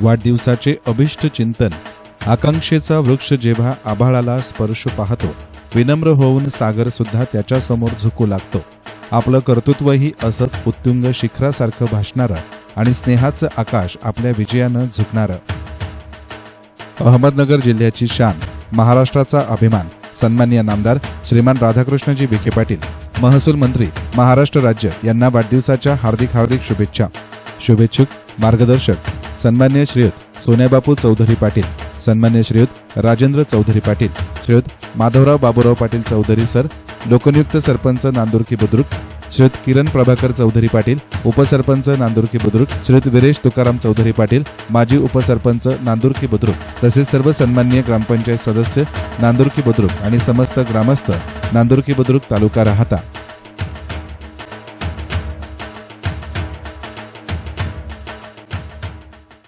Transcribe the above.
वाढदिवसाचे अभिष्ट चिंतन. आकांक्षेचा वृक्ष जेव्हा आभाळाला स्पर्श पाहतो विनम्र होऊन सागर सुद्धा त्याच्यासमोर झुकू लागतो. आपलं कर्तृत्वही असंच उत्तुंग शिखरासारखं भासणारं आणि स्नेहाचं आकाश आपल्या विजयानं झुकणारं. अहमदनगर जिल्ह्याची शान महाराष्ट्राचा अभिमान सन्माननीय नामदार श्रीमान राधाकृष्णजी विखे पाटील महसूल मंत्री महाराष्ट्र राज्य यांना वाढदिवसाच्या हार्दिक हार्दिक शुभेच्छा. शुभेच्छुक मार्गदर्शक सन्मान्य श्रीयुत सोन्याबापू चौधरी पाटील सन्मान्य श्रीयुत राजेंद्र चौधरी पाटील श्रीयुत माधवराव बाबूराव पाटील चौधरी सर लोकनियुक्त सरपंच नांदुरकी बुद्रुक श्रीयुत किरण प्रभाकर चौधरी पाटील उपसरपंच नांदुरकी बुद्रुक श्रीयुत विरेश तुकाराम चौधरी पाटील माजी उपसरपंच नांदुरकी बुद्रुक तसेच सर्व सन्माननीय ग्रामपंचायत सदस्य नांदुरकी बुद्रुक आणि समस्त ग्रामस्थ नांदुरकी बुद्रुक तालुका राहता.